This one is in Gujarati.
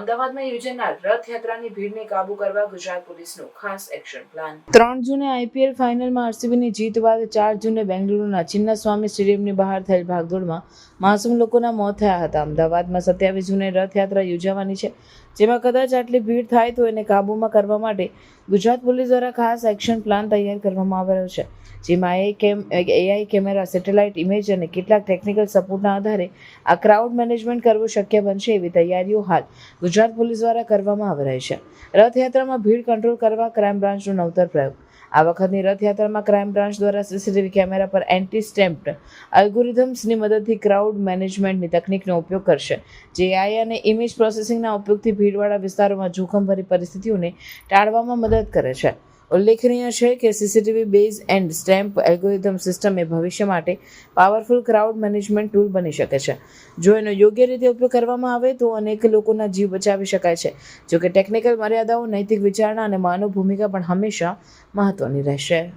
અમદાવાદમાં યોજાનાર રથયાત્રાની ભીડને કાબુ કરવા ગુજરાત પોલીસનો ખાસ એક્શન પ્લાન. ત્રણ જૂને આઈપીએલ ફાઇનલમાં આરસીબીની જીત બાદ ચાર જૂને બેંગલુરુના ચિન્નાસ્વામી સ્ટેડિયમની બહાર થયેલ ભાગદોડમાં માસૂમ લોકોના મોત થયા હતા. અમદાવાદમાં સત્યાવીસ જૂને રથયાત્રા યોજાવાની છે, જેમાં કદાચ આટલી ભીડ થાય તો એને કાબૂમાં કરવા માટે ગુજરાત પોલીસ દ્વારા ખાસ એક્શન પ્લાન તૈયાર કરવામાં આવ્યો છે, જેમાં એઆઈ કેમ એઆઈ કેમેરા, સેટેલાઇટ ઇમેજ અને કેટલાક ટેકનિકલ સપોર્ટના આધારે આ ક્રાઉડ મેનેજમેન્ટ કરવું શક્ય બનશે એવી તૈયારીઓ હાલ ગુજરાત પોલીસ દ્વારા કરવામાં આવી રહી છે. રથયાત્રામાં ભીડ કંટ્રોલ કરવા ક્રાઇમ બ્રાન્ચનો નવતર પ્રયોગ. આ વખતની રથયાત્રામાં ક્રાઇમ બ્રાન્ચ દ્વારા સીસીટીવી કેમેરા પર એન્ટી સ્ટેમ્પ્ડ અલ્ગોરિધમ્સની મદદથી ક્રાઉડ મેનેજમેન્ટની તકનીકનો ઉપયોગ કરશે. જે એઆઈ અને ઇમેજ પ્રોસેસિંગના ઉપયોગથી ભીડવાળા વિસ્તારોમાં જોખમભરી પરિસ્થિતિઓને ટાળવામાં મદદ કરે છે. ઉલ્લેખનીય છે કે CCTV base and stampede algorithm system એ ભવિષ્ય માટે પાવરફુલ ક્રાઉડ મેનેજમેન્ટ ટૂલ બની શકે છે. જો એનો યોગ્ય રીતે ઉપયોગ કરવામાં આવે તો અનેક લોકોના જીવ બચાવી શકાય છે. જો કે ટેકનિકલ મર્યાદાઓ, નૈતિક વિચારણા અને માનવ ભૂમિકા પણ હંમેશા મહત્વની રહેશે.